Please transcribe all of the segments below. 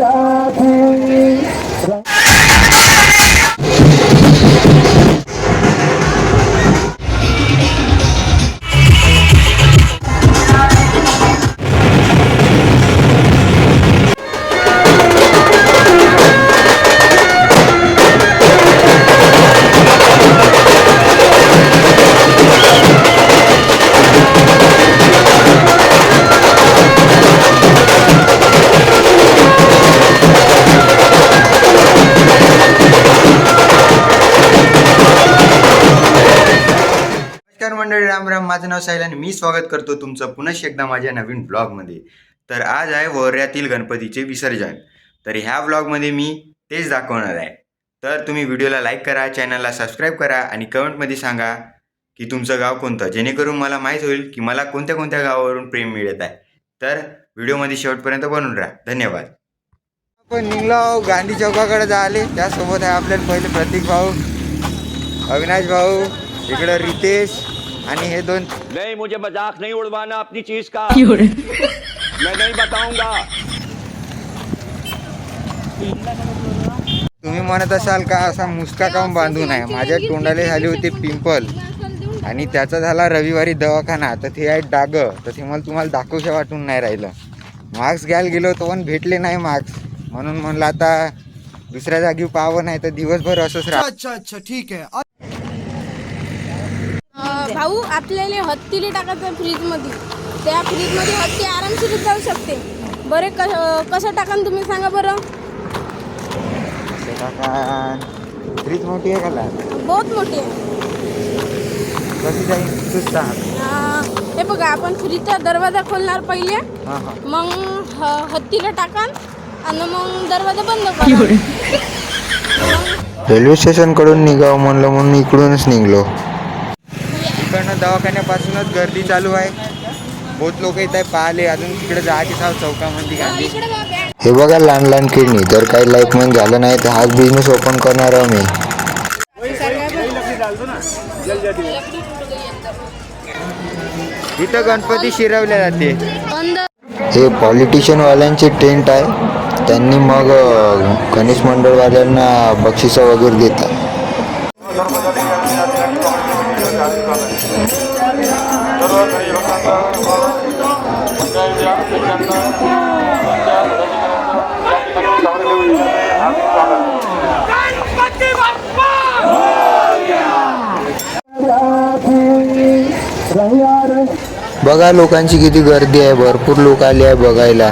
Love. मंडळी राम राम. माझं नाव साहिल आणि मी स्वागत करतो तुमचं पुनश एकदा माझ्या नवीन ब्लॉगमध्ये. तर आज आहे वऱ्यातील गणपतीचे विसर्जन. तर ह्या ब्लॉगमध्ये मी तेच दाखवणार आहे. तर तुम्ही व्हिडिओला लाईक करा चॅनलला सबस्क्राईब करा आणि कमेंटमध्ये सांगा की तुमचं गाव कोणतं. जेणेकरून मला माहीत होईल की मला कोणत्या कोणत्या गावावरून प्रेम मिळत आहे. तर व्हिडिओमध्ये शेवटपर्यंत बनून राहा. धन्यवाद. आपण निघलो गांधी चौकाकडे जाले त्यासोबत आहे आपल्याला पहिले प्रतीक भाऊ अविनाश भाऊ इकडं रितेश आणि हे दोन नहीं मुझे मजाक नहीं उड़वाना अपनी चीज का। मैं नहीं बताऊंगा। तुम्ही म्हणत असाल का असा मुसका काऊन बांधून आहे माझ्या तोंडाला झाली होती पिंपल. आणि त्याचा झाला रविवारी दवाखाना. तर ते आहे डाग. तर ते मला तुम्हाला दाखवशा वाटून नाही राहिलं. मार्क्स घ्यायला गेलो होतो पण भेटले नाही मार्क्स म्हणून म्हणलं आता दुसऱ्या जागी पाहावं नाही तर दिवसभर असंच राह अच्छा अच्छा ठीक है अं, भाऊ आपल्याला हत्तीला टाकायचं फ्रीजमध्ये त्या फ्रीजमध्ये हत्ती आरामशीर जाऊ शकते. बरे क- कसं टाकान तुम्ही सांगा बरं? फ्रीज मोठी आहे का लहान? बहुत मोठी आहे. कशी जाईल? तूच सांग अं, हे बघा आपण फ्रीजचा दरवाजा खोलणार पहिले. मग हत्तीला टाकान आणि मग दरवाजा बंद करा. रेल्वे स्टेशनकडून निघावं म्हणलं म्हणून इकडूनच निघलो. दवाखान्यापासूनच गर्दी चालू आहे. बहुत लोक येत आहे पाहिले अजून तिकडे जायचे साव चौकामध्ये गांधी. हे बघा लहान लहान किडनी जर काही लाईफमध्ये झालं नाही तर हाच बिझनेस ओपन करणार आहे मी. इथं गणपती शिरवले जाते हे पॉलिटिशियन वाल्यांचे टेंट आहे. त्यांनी मग गणेश मंडळवाल्यांना बक्षिसं वगैरे देतात. बघा लोकांची किती गर्दी आहे भरपूर लोक आले आहे बघायला.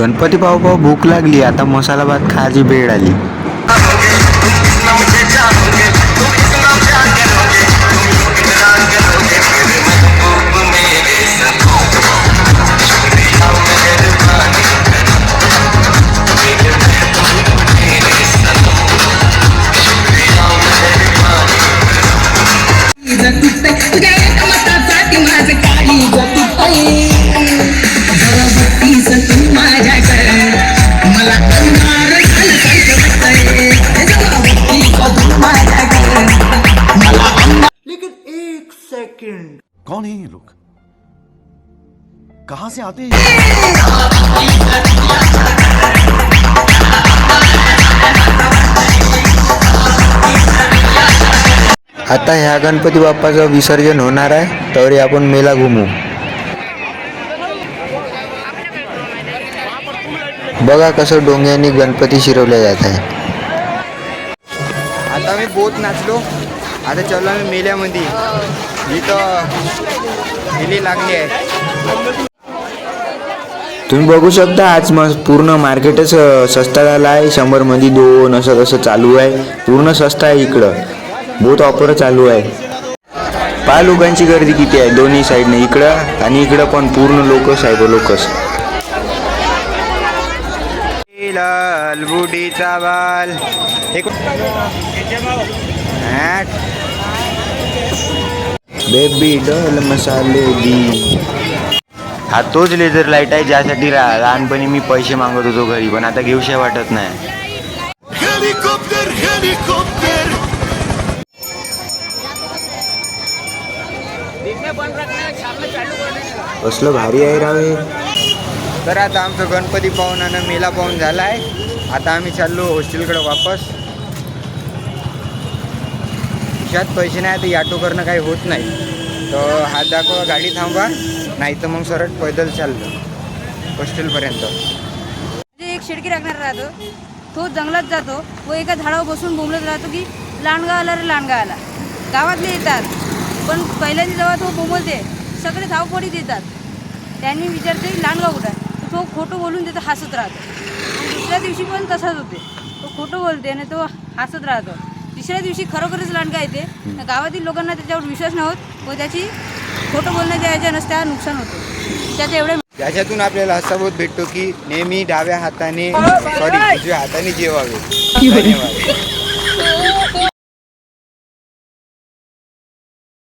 गणपती भाऊ भाऊ भूक लागली आता मसाला भात खायची वेळ आली. कहां से आते हैं? आता ह्या गणपती बाप्पाचं विसर्जन होणार आहे तरी आपण मेला घुमू. बघा कसं डोंग्यानी गणपती शिरवले जात आहे. आता मी बोत नाचलो. आता चाललो आम्ही मेल्यामध्ये. इथं मेली लागली आहे. तुम्ही बघू शकता आज मग पूर्ण मार्केटच सस्ता झाला आहे. शंभरमध्ये दोन असं कसं चालू आहे. पूर्ण सस्ता आहे इकडं. बहुत ऑफर चालू आहे. पहा लोकांची गर्दी किती आहे? दोन्ही साईडने इकडं आणि इकडं पण पूर्ण लोकच आहे लोकच. लाल बुडीचा बाल. बेबी डल मसाले दी. हा तोच लेझर लाइट आहे ज्यासाठी लहानपणी मी पैसे मागत होतो घरी पण आता घेऊशा वाटत नाही. कसलं भारी आहे राव हे. तर आता आमचं गणपती पाहून आणि मेला पाहून झाला आहे आता आम्ही चाललो हॉस्टेलकडे वापस. खिशात पैसे नाही तर ऑटो करणं काही होत नाही. तर हात दाखवा गाडी थांबवा नाही तर मग सरळ पैदल चाललो हॉस्टेलपर्यंत. म्हणजे एक शिडकी राखणार राहतो तो जंगलात जातो व एका झाडावर बसून बोंबलत राहतो की लांडगा आला रे लांडगा आला. गावातले येतात पण पहिल्यांदा जेव्हा तो बोंबलते सगळे धावपडीत येतात. त्यांनी विचारते लांडगा कुठं आहे? तो खोटं बोलून तिथं हसत राहतो. दुसऱ्या दिवशी पण तसाच होते. तो खोटं बोलते आणि तो हसत राहतो. तिसऱ्या दिवशी खरोखरच लांडगा येते. तर गावातील लोकांना त्याच्यावर विश्वास नाही होत व त्याची खोटं बोलण्याच्या याच्या त्या नुकसान होतं. त्याचे एवढे त्याच्यातून आपल्याला असा बोध भेटतो की नेहमी डाव्या हाताने सॉरी उजव्या हाताने जेवावे. धन्यवाद.